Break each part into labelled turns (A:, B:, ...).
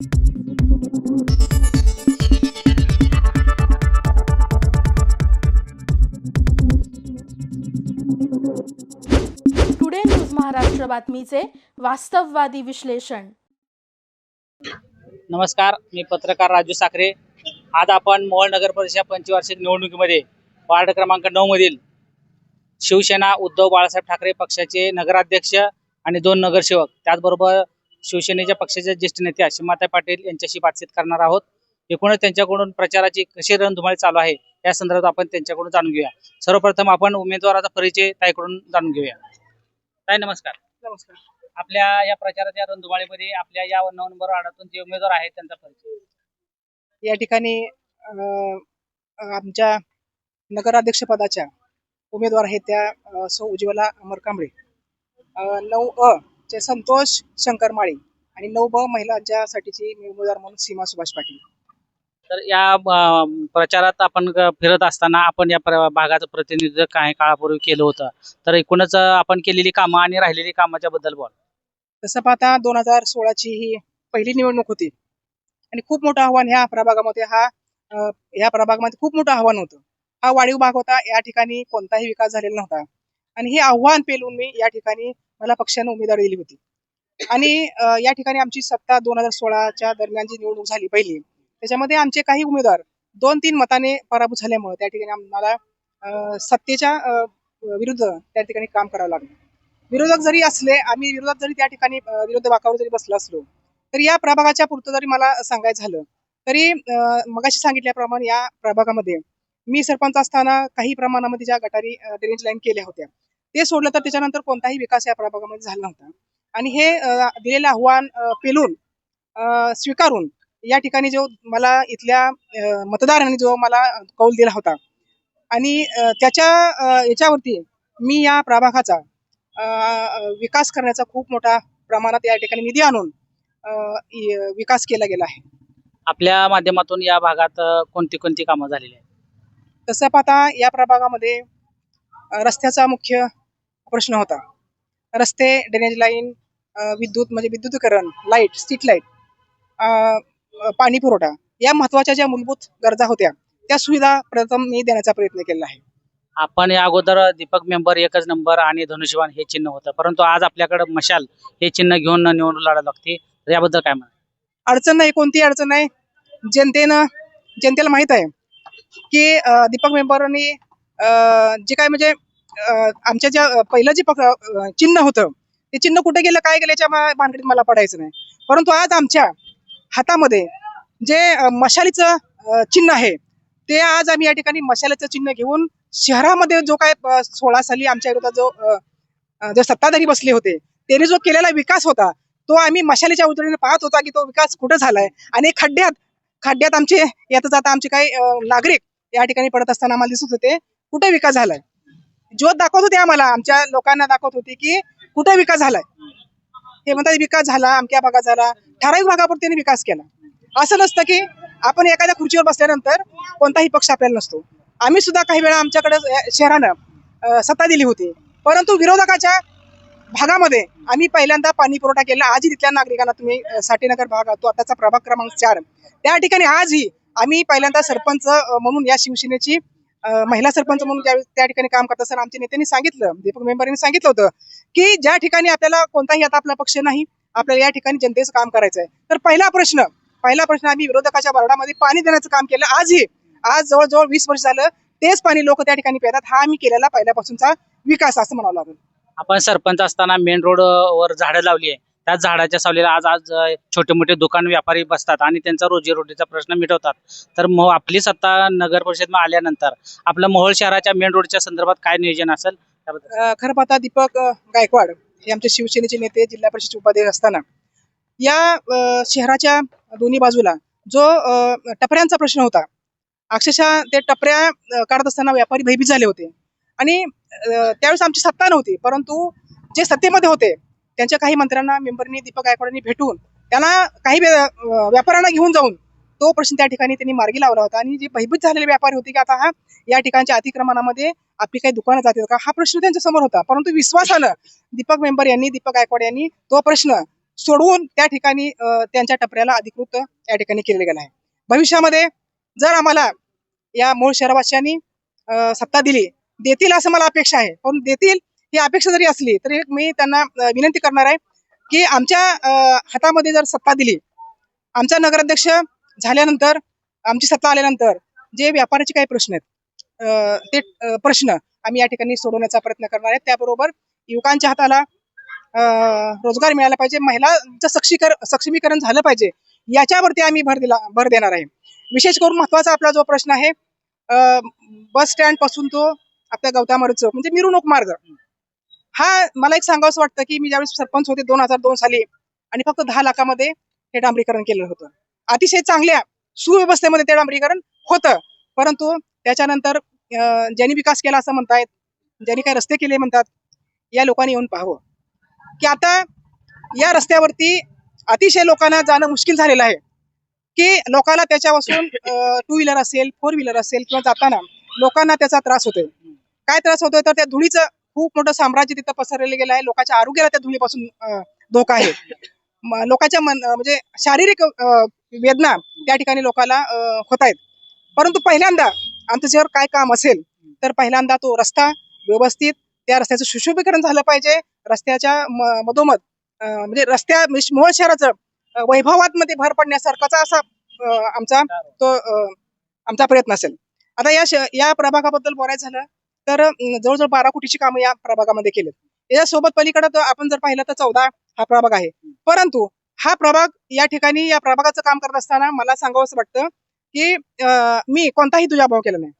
A: Today news Maharashtra बातमीचे वास्तववादी विश्लेषण
B: नमस्कार मी पत्रकार राजू साखरे. आज आपण मोहोळ नगर परिषद पंचवार्षिक निवडणुकीमध्ये वार्ड क्रमांक नऊ मधील शिवसेना उद्धव बाळासाहेब ठाकरे पक्षाचे नगराध्यक्ष आणि दोन नगरसेवक त्याचबरोबर शिवसेनेच्या पक्षाचे ज्येष्ठ नेत्या सीमाताई पाटील यांच्याशी बातचीत करणार आहोत. एकूणच त्यांच्याकडून प्रचाराची कशी रणधुमाळी चालू आहे या संदर्भात आपण त्यांच्याकडून जाणून घेऊया. सर्वप्रथम आपण उमेदवाराचा परिचय ताईकडून जाणून घेऊया. ताई नमस्कार.
C: नमस्कार.
B: आपल्या या प्रचाराच्या रणधुमाळीमध्ये आपल्या या नऊ नंबर वार्डातून जे उमेदवार आहेत त्यांचा परिचय.
C: या ठिकाणी आमच्या नगराध्यक्ष पदाच्या उमेदवार आहेत त्या सौ उज्ज्वला अमर कांबळे. नऊ अ चे संतोष शंकर माळी आणि नऊ ब महिलांच्यासाठीची उमेदवार म्हणून सीमा सुभाष पाटील.
B: तर या प्रचारात आपण ग- फिरत असताना आपण या प्र- भागाचं प्रतिनिधित्व काही काळापूर्वी केलं होतं. तर एकूणच अं, आपण केलेली कामं आणि राहिलेली कामाच्या बद्दल बोल.
C: तसं पाहता दोन हजार सोळाची ही पहिली निवडणूक होती. आणि खूप मोठं आव्हान ह्या प्रभागामध्ये हा अं, ह्या प्रभागामध्ये खूप मोठं आव्हान होतं. हा वाढीव भाग होता. या ठिकाणी कोणताही विकास झालेला नव्हता. आणि हे आव्हान पेलून मी या ठिकाणी मला पक्षाने उमेदवारी दिली होती. आणि या ठिकाणी आमची सत्ता दोन हजार सोळाच्या दरम्यान जी निवडणूक झाली पहिली त्याच्यामध्ये आमचे काही उमेदवार दोन तीन मताने पराभूत झाल्यामुळे त्या ठिकाणी आम्हाला सत्तेच्या विरुद्ध त्या ठिकाणी काम करावं लागलं. विरोधक जरी असले आम्ही विरोधात जरी त्या ठिकाणी विरोध वाकावर जरी बसलो असलो तर या प्रभागाच्या पुरतं जरी मला सांगायचं झालं तरी अं, मगाशी सांगितल्याप्रमाणे या प्रभागामध्ये मी सरपंच असताना काही प्रमाणामध्ये ज्या गटारी ड्रेनेज लाईन केल्या होत्या ते सोडलं तर त्याच्यानंतर कोणताही विकास या प्रभागामध्ये झाला नव्हता. आणि हे दिलेलं आव्हान पेलून स्वीकारून या ठिकाणी जो मला इथल्या मतदारांनी जो मला कौल दिला होता आणि त्याच्या याच्यावरती मी या प्रभागाचा विकास करण्याचा खूप मोठा प्रमाणात या ठिकाणी निधी आणून विकास केला गेला आहे.
B: आपल्या माध्यमातून या भागात कोणती कोणती कामं झालेली आहेत?
C: तसं पाहता या प्रभागामध्ये रस्त्याचा मुख्य प्रश्न होता. रस्ते ड्रेनेज लाईन विद्युत म्हणजे विद्युतीकरण लाइट स्ट्रीट लाइट पाणी पुरवठा या महत्त्वाच्या ज्या मूलभूत गरजा होत्या त्या सुविधा प्रथम मी देण्याचा प्रयत्न केला आहे.
B: आपण या अगोदर दीपक मेंबर एकच नंबर आणि धनुष्यवान हे चिन्ह होतं. परंतु आज आपल्याकडे मशाल हे चिन्ह घेऊन निवडणूक लढावं लागते. याबद्दल काय म्हणा
C: अडचण नाही कोणतीही अडचण नाही. जनतेनं जनतेला माहीत आहे की दीपक मेंबरांनी जे काय म्हणजे आमच्या ज्या पहिलं जे पक- चिन्ह होतं ते चिन्ह कुठे गेलं काय गेलं याच्या मा- भानगडीत मला पडायचं नाही. परंतु आज आमच्या हातामध्ये जे मशालीचं चिन्ह आहे ते आज आम्ही या ठिकाणी मशालीचं चिन्ह घेऊन शहरामध्ये जो काय सोळा साली आमच्या विरोधात जो जे सत्ताधारी बसले होते त्यांनी जो केलेला विकास होता तो आम्ही मशालीच्या उजळीने पाहत होता की तो विकास कुठं झालाय. आणि खड्ड्यात खड्ड्यात आमचे येत जाता आमचे काही नागरिक या ठिकाणी पडत असताना आम्हाला दिसत होते कुठे विकास झालाय? ज्योत दाखवत होते आम्हाला आमच्या लोकांना दाखवत होते की कुठे विकास झालाय? हे म्हणतात विकास झाला अमक्या भागात झाला ठराविक भागापुरते त्यांनी विकास केला. असं नसतं की आपण एखाद्या खुर्चीवर बसल्यानंतर कोणताही पक्ष आपल्याला नसतो. आम्ही सुद्धा काही वेळा आमच्याकडे शहरानं सत्ता दिली होती. परंतु विरोधकाच्या भागामध्ये आम्ही पहिल्यांदा पाणी पुरवठा केला. आजही तिथल्या नागरिकांना तुम्ही साठेनगर भाग तो आताचा प्रभाग क्रमांक चार. त्या ठिकाणी आजही आम्ही पहिल्यांदा सरपंच म्हणून या शिवसेनेची महिला सरपंच म्हणून ज्यावेळी त्या ठिकाणी काम करत असताना आमच्या नेत्यांनी सांगितलं दीपक मेंबरांनी सांगितलं होतं की ज्या ठिकाणी आपल्याला कोणताही आता आपला पक्ष नाही आपल्याला या ठिकाणी जनतेचं काम करायचं आहे तर पहिला प्रश्न पहिला प्रश्न आम्ही विरोधकाच्या बरडामध्ये पाणी देण्याचं काम केलं. आजही आज जवळजवळ वीस वर्ष झालं तेच पाणी लोक त्या ठिकाणी पितात. हा आम्ही केलेला पहिल्यापासूनचा विकास असं म्हणावं लागेल.
B: आपण सरपंच असताना मेन रोड वर झाडं लावली आहे. त्या झाडाच्या सावलीला आज आज छोटे मोठे दुकान व्यापारी बसतात आणि त्यांचा रोजीरोटीचा प्रश्न मिटवतात. तर मग आपली सत्ता नगर परिषद आल्यानंतर आपलं मोहोळ शहराच्या मेन रोडच्या संदर्भात काय नियोजन असेल?
C: खरं पाहता दीपक गायकवाड हे आमचे शिवसेनेचे नेते जिल्हा परिषद उपाध्यक्ष असताना. या शहराच्या दोन्ही बाजूला जो अं, टपऱ्यांचा प्रश्न होता अक्षरशः ते टपऱ्या काढत असताना व्यापारी भयभीत झाले होते. आणि त्यावेळेस आमची सत्ता नव्हती परंतु जे सत्तेमध्ये होते त्यांच्या काही मंत्र्यांना मेंबरनी दीपक गायकवाडांनी भेटून त्यांना काही व्यापाऱ्यांना घेऊन जाऊन तो प्रश्न त्या ठिकाणी त्यांनी मार्गी लावला होता. आणि जे भयभीत झालेले व्यापारी होते की आता हा या ठिकाणच्या अतिक्रमणामध्ये आपली काही दुकानं जातील का हा प्रश्न त्यांच्यासमोर होता. परंतु विश्वासानं दीपक मेंबर यांनी दीपक गायकवाड यांनी तो प्रश्न सोडवून त्या ठिकाणी त्यांच्या टपऱ्याला अधिकृत या ठिकाणी केले गेला आहे. भविष्यामध्ये जर आम्हाला या मूळ शहरवासियांनी सत्ता दिली देतील असं मला अपेक्षा आहे. पण देतील ही अपेक्षा जरी असली तरी मी त्यांना विनंती करणार आहे की आमच्या हातामध्ये जर सत्ता दिली आमचा नगराध्यक्ष झाल्यानंतर आमची सत्ता आल्यानंतर जे व्यापाराचे काही प्रश्न आहेत ते प्रश्न आम्ही या ठिकाणी सोडवण्याचा प्रयत्न करणार आहे. त्याबरोबर युवकांच्या हाताला रोजगार मिळाला पाहिजे महिलांचं सक्षीकर सक्षमीकरण झालं पाहिजे याच्यावरती आम्ही भर दिला भर देणार आहे. विशेष करून महत्त्वाचा आपला जो प्रश्न आहे अ, बस स्टँडपासून तो आपल्या गौतामार चौक म्हणजे मिरवणूक मार्ग. हा मला एक सांगावंसं वाटतं की मी ज्यावेळेस सरपंच होते दोन हजार दोन साली आणि फक्त दहा लाखामध्ये हे डांबरीकरण केलं होतं. अतिशय चांगल्या सुव्यवस्थेमध्ये ते डांबरीकरण होतं. परंतु त्याच्यानंतर ज्यांनी विकास केला असं म्हणतायत ज्यांनी काही रस्ते केले म्हणतात या लोकांनी येऊन पाहावं. की आता या रस्त्यावरती अतिशय लोकांना जाणं मुश्किल झालेलं आहे. की लोकांना त्याच्यापासून टू व्हीलर असेल फोर व्हीलर असेल किंवा जाताना लोकांना त्याचा त्रास होतोय. काय त्रास होतोय? तर त्या धुळीचं खूप मोठं साम्राज्य तिथं पसरलेलं गेलं आहे. लोकांच्या आरोग्याला त्या धुळीपासून धोका आहे. लोकांच्या मन म्हणजे शारीरिक अं, वेदना त्या ठिकाणी लोकांना होत आहेत. परंतु पहिल्यांदा आमचं जर काय काम असेल तर पहिल्यांदा तो रस्ता व्यवस्थित त्या रस्त्याचं सुशोभीकरण झालं पाहिजे. रस्त्याच्या म- मधोमध म्हणजे रस्त्या म्हणजे मूळ शहराचं वैभवात मध्ये भर पडण्यासारखाचा असा आमचा तो आमचा प्रयत्न असेल. आता या श- या प्रभागाबद्दल बोलायचं झालं तर जवळजवळ बारा कोटीची कामं या प्रभागामध्ये केलेत. याच्यासोबत पलीकडे आपण जर पाहिलं तर चौदा हा प्रभाग आहे. परंतु हा प्रभाग या ठिकाणी या प्रभागाचं काम करत असताना मला सांगावंसं वाटतं की अं, मी कोणताही दुजाभाव केला नाही.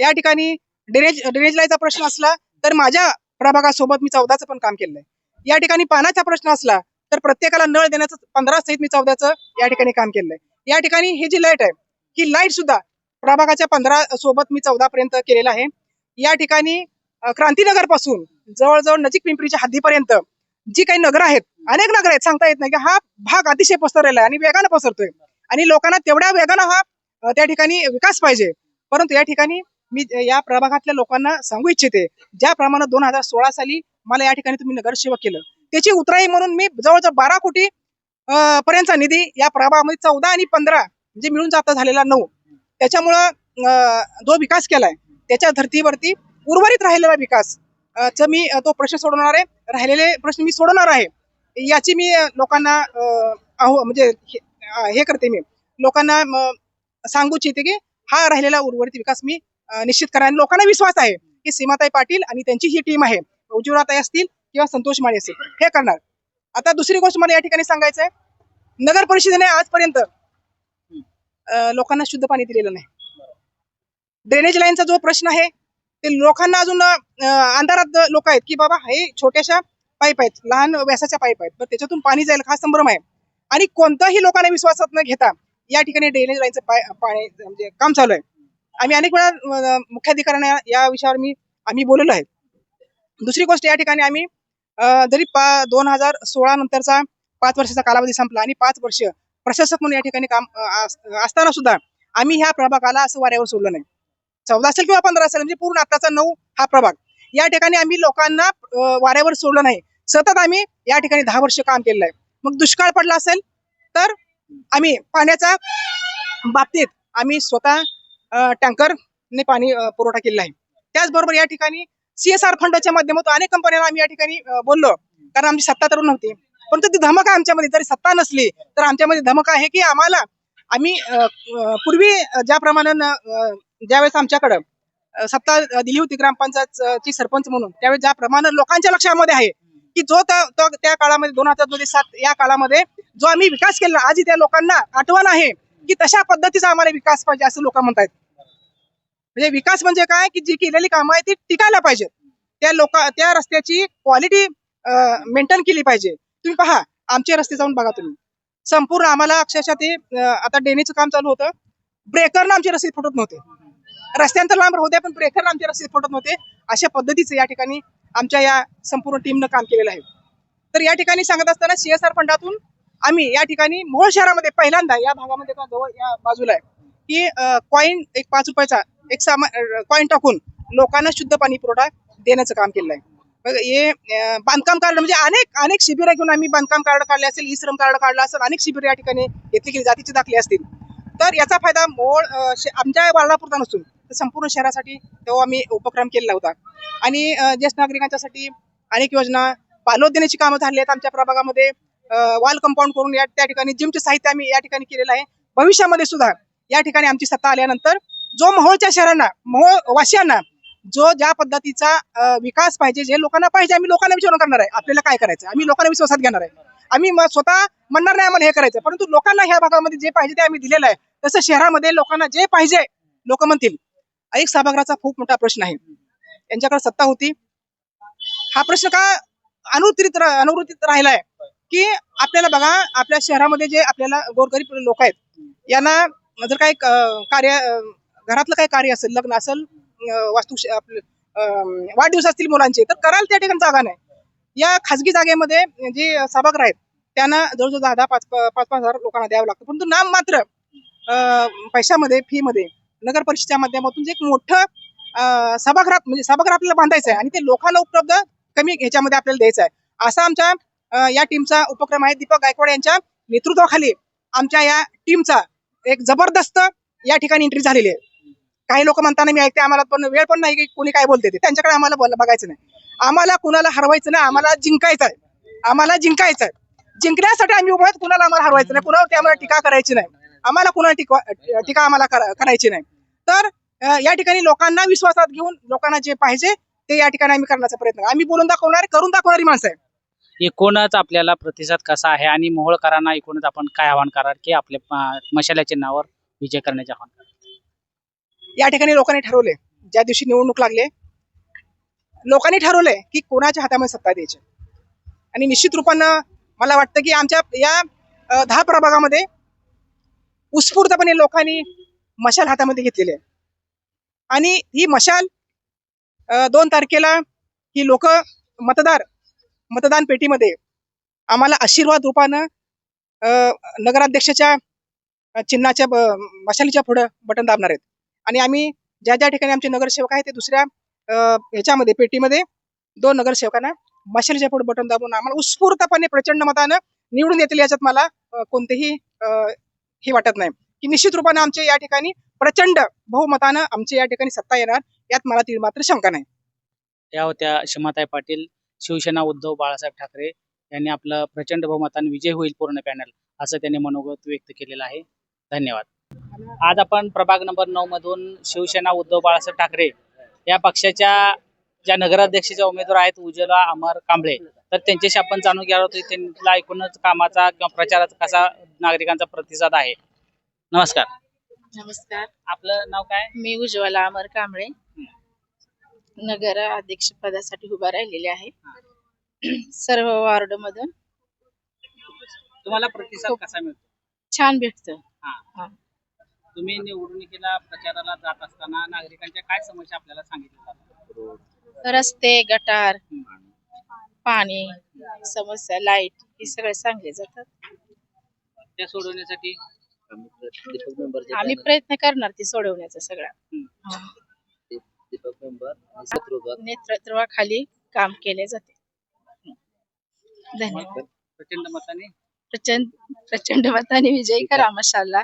C: या ठिकाणी ड्रेनेज ड्रेनेज लाईचा प्रश्न असला तर माझ्या प्रभागासोबत मी चौदाचं पण काम केलं आहे या ठिकाणी पाण्याचा प्रश्न असला तर प्रत्येकाला नळ देण्याचं पंधरा सहित मी चौदाचं या ठिकाणी काम केलंय. आहे या ठिकाणी ही जी लाइट आहे ही लाइट सुद्धा प्रभागाच्या पंधरा सोबत मी चौदा पर्यंत केलेलं आहे. या ठिकाणी क्रांतीनगरपासून जवळजवळ नजीक पिंपरीच्या हद्दीपर्यंत जी काही नगर आहेत अनेक नगर आहेत सांगता येत नाही की हा भाग अतिशय पसरलेला आहे आणि वेगानं पसरतोय. आणि लोकांना तेवढ्या वेगानं हा त्या ठिकाणी विकास पाहिजे. परंतु या ठिकाणी मी या प्रभागातल्या लोकांना सांगू इच्छिते ज्याप्रमाणे दोन हजार सोळा साली मला या ठिकाणी तुम्ही नगरसेवक केलं. त्याची उतराई म्हणून मी जवळजवळ बारा कोटी अं, पर्यंतचा निधी या प्रभागामध्ये चौदा आणि पंधरा म्हणजे मिळून जाता झालेला नऊ. त्याच्यामुळं जो विकास केलाय त्याच्या धर्तीवरती उर्वरित राहिलेला विकास च मी तो प्रश्न सोडवणार आहे. राहिलेले प्रश्न मी सोडवणार आहे. याची मी लोकांना आहो म्हणजे हे करते मी. लोकांना सांगू इच्छिते की हा राहिलेला उर्वरित विकास मी निश्चित करा. आणि लोकांना विश्वास आहे की सीमाताई पाटील आणि त्यांची ही टीम आहे. उज्ज्वलाताई असतील किंवा संतोष माने असतील हे करणार. आता दुसरी गोष्ट मला या ठिकाणी सांगायचं आहे नगर परिषदेने आजपर्यंत लोकांना शुद्ध पाणी दिलेलं नाही. ड्रेनेज लाईनचा जो प्रश्न आहे ते लोकांना अजून अंधारात लोक आहेत की बाबा हे छोट्याशा पाईप आहेत लहान व्यासाच्या पाईप आहेत तर त्याच्यातून पाणी जाईल हा संभ्रम आहे. आणि कोणताही लोकांना विश्वासात न घेता या ठिकाणी ड्रेनेज लाईनचं पाय पाणी म्हणजे काम चालू आहे. आम्ही अनेक वेळा मुख्याधिकाऱ्यांना या- विषयावर मी आम्ही बोललेलो आहे. दुसरी गोष्ट या ठिकाणी आम्ही अं, जरी पा दोन हजार सोळा नंतरचा पाच वर्षाचा कालावधी संपला आणि पाच वर्ष प्रशासक म्हणून या ठिकाणी काम असताना सुद्धा आम्ही ह्या प्रभागाला असं वाऱ्यावर सोडलं नाही. चौदा असेल किंवा पंधरा असेल म्हणजे पूर्ण आताचा नऊ हा प्रभाग. या ठिकाणी आम्ही लोकांना वाऱ्यावर सोडलं नाही. सतत आम्ही या ठिकाणी दहा वर्ष काम केलेलं आहे. मग दुष्काळ पडला असेल तर आम्ही पाण्याचा बाबतीत आम्ही स्वतः टँकरने पाणी पुरवठा केलेला आहे. त्याचबरोबर या ठिकाणी सीएसआर फंडाच्या माध्यमातून अनेक कंपन्यांना आम्ही या ठिकाणी बोललो. कारण आमची सत्ता तर नव्हती परंतु ती धमक आहे आमच्यामध्ये. जरी सत्ता नसली तर आमच्यामध्ये धमक आहे की आम्हाला आम्ही पूर्वी ज्याप्रमाणे ज्यावेळेस आमच्याकडं सत्ता दिली होती ग्रामपंचायत सरपंच म्हणून त्यावेळेस ज्याप्रमाणे लोकांच्या लक्षामध्ये आहे की जो त्या तो- त्या काळामध्ये दोन हजार दोन सात या काळामध्ये जो आम्ही विकास केला आजही त्या लोकांना आठवण आहे की तशा पद्धतीचा आम्हाला विकास पाहिजे असं लोक म्हणतायत. म्हणजे विकास म्हणजे काय की जी केलेली कामं आहे ती टिकायला पाहिजे. त्या लोक त्या रस्त्याची क्वालिटी मेंटेन केली पाहिजे. तुम्ही पहा आमचे रस्ते जाऊन बघा तुम्ही. संपूर्ण आम्हाला अक्षरशः ते आता डेनीचं काम चालू होतं. ब्रेकरनं आमचे रस्ते फुटत नव्हते. रस्त्यांतर लांब होते पण ब्रेकर आमचे रस्ते फुटत नव्हते. अशा पद्धतीचं या ठिकाणी आमच्या या संपूर्ण टीमनं काम केलेलं आहे. तर या ठिकाणी सांगत असताना सीएसआर फंडातून आम्ही या ठिकाणी मोहोळ शहरामध्ये पहिल्यांदा या भागामध्ये का जवळ या बाजूला आहे की कॉईन एक पाच रुपयाचा एक सामान कॉईन टाकून लोकांना शुद्ध पाणी पुरवठा देण्याचं काम केलेलं आहे. हे बांधकाम कार्ड म्हणजे अनेक अनेक शिबिरं घेऊन आम्ही बांधकाम कार्ड काढले असेल ई श्रम कार्ड काढलं असेल अनेक शिबिरं या ठिकाणी घेतली गेली जातीचे दाखले असतील. तर याचा फायदा मोळ आमच्या वार्डापुरता नसून संपूर्ण शहरासाठी तो आम्ही उपक्रम केलेला होता. आणि ज्येष्ठ नागरिकांच्यासाठी अनेक योजना बालोद्यानाची कामं झाली आहेत आमच्या प्रभागामध्ये. वॉल कंपाऊंड करून या त्या ठिकाणी जिमचे साहित्य आम्ही या ठिकाणी केलेलं आहे. भविष्यामध्ये सुद्धा या ठिकाणी आमची सत्ता आल्यानंतर जो मोहोळच्या शहरांना मोहोळ वासियांना जो ज्या पद्धतीचा विकास पाहिजे जे लोकांना पाहिजे आम्ही लोकांना विचारून करणार आहे. आपल्याला काय करायचं आम्ही लोकांना विश्वासात घेणार आहे. आम्ही स्वतः म्हणणार नाही आम्हाला हे करायचं परंतु लोकांना ह्या भागामध्ये जे पाहिजे ते आम्ही दिलेलं आहे. तसं शहरामध्ये लोकांना जे पाहिजे लोक म्हणतील. अनेक सभागृहाचा खूप मोठा प्रश्न आहे. यांच्याकडे सत्ता होती. हा प्रश्न का अनुत्तरित अनुवृत्तीत अनुवृत्तीत राहिलाय? की आपल्याला बघा आपल्या शहरामध्ये जे आपल्याला गोरगरीब लोक आहेत यांना जर काही कार्य घरातलं काही कार्य असेल लग्न असेल वास्तू आपलं, अं, वाढदिवस असतील मुलांचे तर करायला त्या ठिकाणी जागा नाही. या खाजगी जागेमध्ये जे सभागृह आहेत त्यांना जवळजवळ दहा दहा पाच पाच पाच हजार लोकांना द्यावं लागतं. परंतु नाम मात्र अं, पैशामध्ये फी मध्ये नगर परिषदेच्या माध्यमातून जे एक मोठं सभागृहात म्हणजे सभागृह आपल्याला बांधायचं आहे आणि ते लोकांना उपलब्ध कमी ह्याच्यामध्ये आपल्याला द्यायचं आहे असा आमच्या या टीमचा उपक्रम आहे. दीपक गायकवाड यांच्या नेतृत्वाखाली आमच्या या टीमचा एक जबरदस्त या ठिकाणी एंट्री झालेली आहे. काही लोक म्हणताना मी ऐकते आम्हाला पण वेळ पण नाही की कोणी काय बोलते ते. त्यांच्याकडे आम्हाला बोल- बघायचं नाही. आम्हाला कुणाला हरवायचं नाही आम्हाला जिंकायचं आहे आम्हाला जिंकायचं आहे जिंकण्यासाठी आम्ही उभे आहेत कुणाला आम्हाला हरवायचं नाही. कुणावरती आम्हाला टीका करायची नाही. आम्हाला कुणाला टीका टीका आम्हाला करा- करायची नाही. तर या ठिकाणी लोकांना विश्वासात घेऊन लोकांना जे पाहिजे ते या ठिकाणी आम्ही करण्याचा प्रयत्न आम्ही बोलून दाखवणार करून दाखवणारी माणसं आहे
B: एकूणच आपल्याला प्रतिसाद कसा आहे आणि मोहोळकरांना एकूणच आपण काय आवाहन कराल की आपल्या मशाल्या चिन्हावर विजय करण्याचे आवाहन
C: या ठिकाणी लोकांनी ठरवले ज्या दिवशी निवडणूक लागले लोकांनी ठरवले की कोणाच्या हातामध्ये सत्ता द्यायची. आणि निश्चित रूपानं मला वाटतं की आमच्या या दहा प्रभागामध्ये उत्स्फूर्तपणे लोकांनी मशाल हातामध्ये घेतलेली आहे. आणि ही मशाल दोन तारखेला ही लोक मतदार मतदान पेटीमध्ये आम्हाला आशीर्वाद रूपानं अं, नगराध्यक्षाच्या चिन्हाच्या मशालीच्या पुढं बटन दाबणार आहेत. आणि आम्ही ज्या ज्या ठिकाणी आमचे नगरसेवक आहेत ते दुसऱ्या अं, ह्याच्यामध्ये पेटीमध्ये दोन नगरसेवकांना मशालीच्या पुढे बटन दाबून आम्हाला उत्स्फूर्तपणे प्रचंड मतानं निवडून येतील याच्यात मला कोणतेही अं, हे वाटत नाही. की निश्चित रूपाने आमच्या या ठिकाणी प्रचंड बहुमतानं आमच्या या ठिकाणी सत्ता येणार यात मला ती मात्र शंका नाही.
B: या होत्या क्षमाताई पाटील शिवसेना उद्धव बाळासाहेब ठाकरे यांनी आपलं प्रचंड बहुमताने विजय होईल पूर्ण पॅनल असं त्यांनी मनोगत व्यक्त केलेलं आहे. धन्यवाद. आज आपण प्रभाग नंबर नऊ मधून शिवसेना उद्धव बाळासाहेब ठाकरे या पक्षाच्या ज्या नगराध्यक्षाच्या उमेदवार आहेत उज्ज्वला अमर कांबळे तर त्यांच्याशी आपण जाणून घ्यायला होतो त्यांना एकूणच कामाचा किंवा प्रचाराचा कसा नागरिकांचा प्रतिसाद आहे. नमस्कार.
D: नमस्कार.
B: आपलं नाव काय?
D: मी उज्ज्वला अमर कांबळे. नगर अध्यक्ष पदासाठी उभा राहिलेले आहे. सर्व वार्ड मधून
B: तुम्हाला प्रतिसाद कसा मिळतो?
D: छान भेटत.
B: हा. तुम्ही निवडणुकीला प्रचाराला जात असताना नागरिकांच्या काय समस्या आपल्याला सांगितल्या?
D: रस्ते गटार पाणी समस्या लाइट हे सगळे सांगले जातात.
B: त्या सोडवण्यासाठी?
D: आम्ही प्रयत्न करणार ते सोडवण्याचा सगळा.
B: हम्म.
D: नेतृत्वाखाली काम केले जाते. धन्यवाद.
B: प्रचंड मताने?
D: प्रचंड प्रचंड मताने विजयी करा मशाला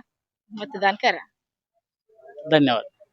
D: मतदान करा.
B: धन्यवाद.